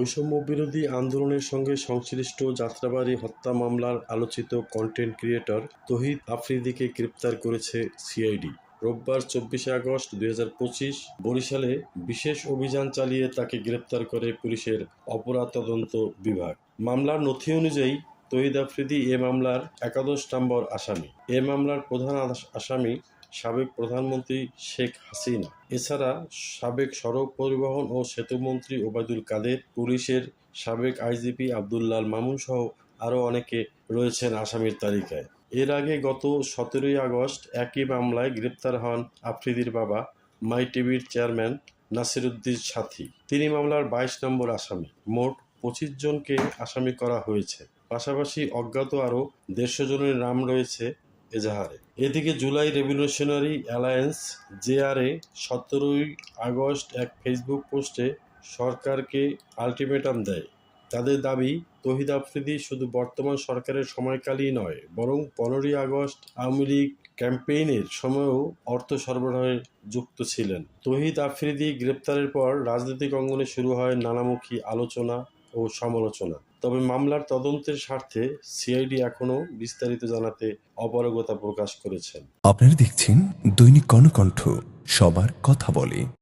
বৈষম্য বিরোধী আন্দোলনের সঙ্গে সংশ্লিষ্ট যাত্রাবাড়ি হত্যা মামলার আলোচিত কন্টেন্ট ক্রিয়েটর তহিদ আফ্রিদিকে গ্রেপ্তার করেছে সিআইডি রোববার চব্বিশে আগস্ট দুই হাজার পঁচিশ বরিশালে বিশেষ অভিযান চালিয়ে তাকে গ্রেপ্তার করে পুলিশের অপরাধ তদন্ত বিভাগ। মামলার নথি অনুযায়ী তহিদ আফ্রিদি এ মামলার একাদশ নম্বর আসামি। এ মামলার প্রধান আস- আসামি সাবেক প্রধানমন্ত্রী শেখ হাসিনা। এছাড়া সাবেক সড়ক পরিবহন ও সেতুমন্ত্রী ওবায়দুল কাদের, পুলিশের সাবেক আইজিপি আবদুল্লাল মামুন সহ আরও অনেকে রয়েছেন আসামির তালিকায়। এর আগে গত সতেরোই আগস্ট একই মামলায় গ্রেপ্তার হন আফ্রিদির বাবা, মাই টিভির চেয়ারম্যান নাসিরুদ্দিন সাথী। তিনি মামলার বাইশ নম্বর আসামি। মোট পঁচিশ জনকে আসামি করা হয়েছে। পাশাপাশি অজ্ঞাত আরও দেড়শো জনের নাম রয়েছে। এজাহারে। এদিকে জুলাই রেভলিউশনারি অ্যালায়েন্স, জেআরএ, সতেরোই আগস্ট এক ফেসবুক পোস্টে সরকারকে আলটিমেটাম দেয়। তাদের দাবি, তহিদ আফ্রিদি শুধু বর্তমান সরকারের সময়কালই নয়, বরং পনেরোই আগস্ট আওয়ামী লীগ ক্যাম্পেইনের সময়ও অর্থ সরবরাহে যুক্ত ছিলেন। তহিদ আফ্রিদি গ্রেপ্তারের পর রাজনৈতিক অঙ্গনে শুরু হয় নানামুখী আলোচনা ও সমালোচনা। তবে মামলার তদন্তের স্বার্থে সিআইডি এখনও বিস্তারিত জানাতে অপারগতা প্রকাশ করেছেন। আপনারা দেখছেন দৈনিক কর্ণকণ্ঠ, সবার কথা বলে।